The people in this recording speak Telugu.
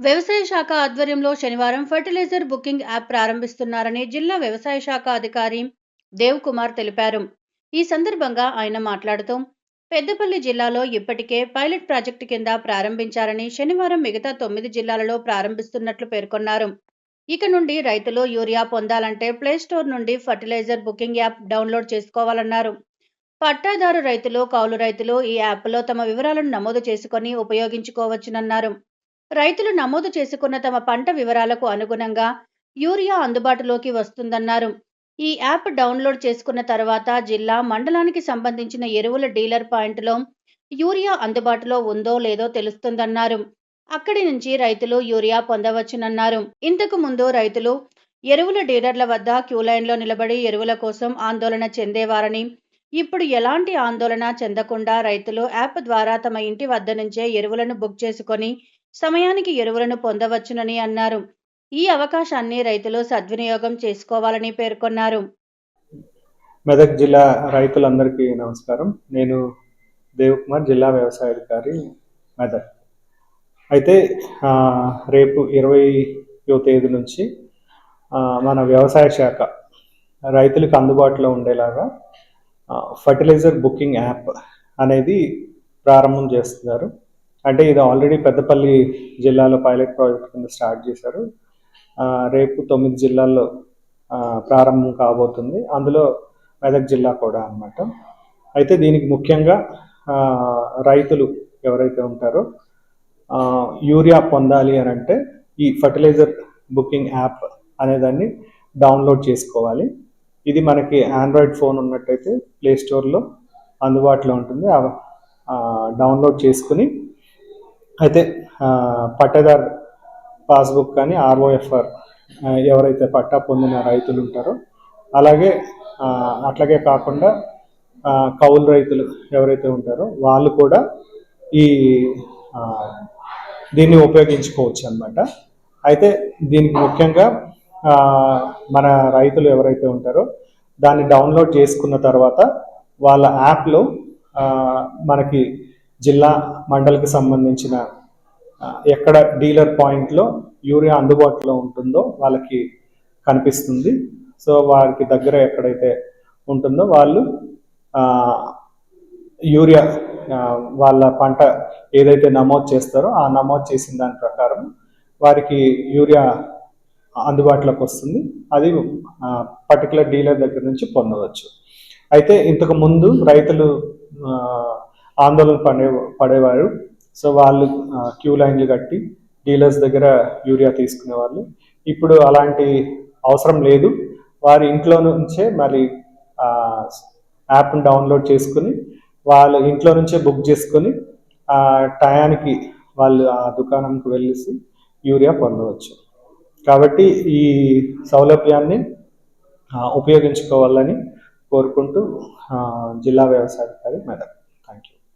వ్యవసాయ శాఖ ఆధ్వర్యంలో శనివారం ఫర్టిలైజర్ బుకింగ్ యాప్ ప్రారంభిస్తున్నారని జిల్లా వ్యవసాయ శాఖ అధికారి దేవ్ కుమార్ తెలిపారు. ఈ సందర్భంగా ఆయన మాట్లాడుతూ పెద్దపల్లి జిల్లాలో ఇప్పటికే పైలట్ ప్రాజెక్టు కింద ప్రారంభించారని శనివారం మిగతా తొమ్మిది జిల్లాలలో ప్రారంభిస్తున్నట్లు పేర్కొన్నారు. ఇక నుండి రైతులు యూరియా పొందాలంటే ప్లే స్టోర్ నుండి ఫర్టిలైజర్ బుకింగ్ యాప్ డౌన్లోడ్ చేసుకోవాలన్నారు. పట్టాదారు రైతులు కౌలు రైతులు ఈ యాప్లో తమ వివరాలను నమోదు చేసుకొని ఉపయోగించుకోవచ్చునన్నారు. రైతులు నమోదు చేసుకున్న తమ పంట వివరాలకు అనుగుణంగా యూరియా అందుబాటులోకి వస్తుందన్నారు. ఈ యాప్ డౌన్లోడ్ చేసుకున్న తర్వాత జిల్లా మండలానికి సంబంధించిన ఎరువుల డీలర్ పాయింట్లో యూరియా అందుబాటులో ఉందో లేదో తెలుస్తుందన్నారు. అక్కడి నుంచి రైతులు యూరియా పొందవచ్చునన్నారు. ఇంతకు ముందు రైతులు ఎరువుల డీలర్ల వద్ద క్యూ లైన్లో నిలబడి ఎరువుల కోసం ఆందోళన చెందేవారని ఇప్పుడు ఎలాంటి ఆందోళన చెందకుండా రైతులు యాప్ ద్వారా తమ ఇంటి వద్ద నుంచే ఎరువులను బుక్ చేసుకొని సమయానికి ఎరువులను పొందవచ్చునని అన్నారు. ఈ అవకాశాన్ని రైతులు సద్వినియోగం చేసుకోవాలని పేర్కొన్నారు. మెదక్ జిల్లా రైతులందరికీ నమస్కారం. నేను దేవకుమార్ జిల్లా వ్యవసాయ అధికారి మెదక్. అయితే రేపు ఇరవయో తేదీ నుంచి మన వ్యవసాయ శాఖ రైతులకు అందుబాటులో ఉండేలాగా ఫర్టిలైజర్ బుకింగ్ యాప్ అనేది ప్రారంభం చేస్తున్నారు. అంటే ఇది ఆల్రెడీ పెద్దపల్లి జిల్లాలో పైలట్ ప్రాజెక్ట్ కింద స్టార్ట్ చేశారు. రేపు తొమ్మిది జిల్లాల్లో ప్రారంభం కాబోతుంది. అందులో మెదక్ జిల్లా కూడా అన్నమాట. అయితే దీనికి ముఖ్యంగా రైతులు ఎవరైతే ఉంటారో యూరియా పొందాలి అని అంటే ఈ ఫర్టిలైజర్ బుకింగ్ యాప్ అనేదాన్ని డౌన్లోడ్ చేసుకోవాలి. ఇది మనకి ఆండ్రాయిడ్ ఫోన్ ఉన్నట్టయితే ప్లే స్టోర్లో అందుబాటులో ఉంటుంది. డౌన్లోడ్ చేసుకుని అయితే పట్టదారు పట్టేదార్ పాస్బుక్ కానీ ఆర్ఓఎఫ్ఆర్ ఎవరైతే పట్టా పొందిన రైతులు ఉంటారో అలాగే అట్లాగే కాకుండా కౌలు రైతులు ఎవరైతే ఉంటారో వాళ్ళు కూడా ఈ దీన్ని ఉపయోగించుకోవచ్చు అనమాట అయితే దీనికి ముఖ్యంగా మన రైతులు ఎవరైతే ఉంటారో దాన్ని డౌన్లోడ్ చేసుకున్న తర్వాత వాళ్ళ యాప్లో మనకి జిల్లా మండలికి సంబంధించిన ఎక్కడ డీలర్ పాయింట్లో యూరియా అందుబాటులో ఉంటుందో వాళ్ళకి కనిపిస్తుంది. సో వారికి దగ్గర ఎక్కడైతే ఉంటుందో వాళ్ళు యూరియా వాళ్ళ పంట ఏదైతే నమోదు చేస్తారో ఆ నమోదు చేసిన దాని ప్రకారం వారికి యూరియా అందుబాటులోకి వస్తుంది. అది పర్టికులర్ డీలర్ దగ్గర నుంచి పొందవచ్చు. అయితే ఇంతకు ముందు రైతులు ఆందోళన పడే పడేవారు. సో వాళ్ళు క్యూ లైన్లు కట్టి డీలర్స్ దగ్గర యూరియా తీసుకునేవాళ్ళు ఇప్పుడు అలాంటి అవసరం లేదు. వారి ఇంట్లో నుంచే మరి యాప్ని డౌన్లోడ్ చేసుకుని వాళ్ళ ఇంట్లో నుంచే బుక్ చేసుకొని ఆ టయానికి వాళ్ళు ఆ దుకాణంకి వెళ్ళేసి యూరియా పొందవచ్చు. కాబట్టి ఈ సౌలభ్యాన్ని ఉపయోగించుకోవాలని కోరుకుంటూ జిల్లా వ్యవసాయాధికారి మేడం.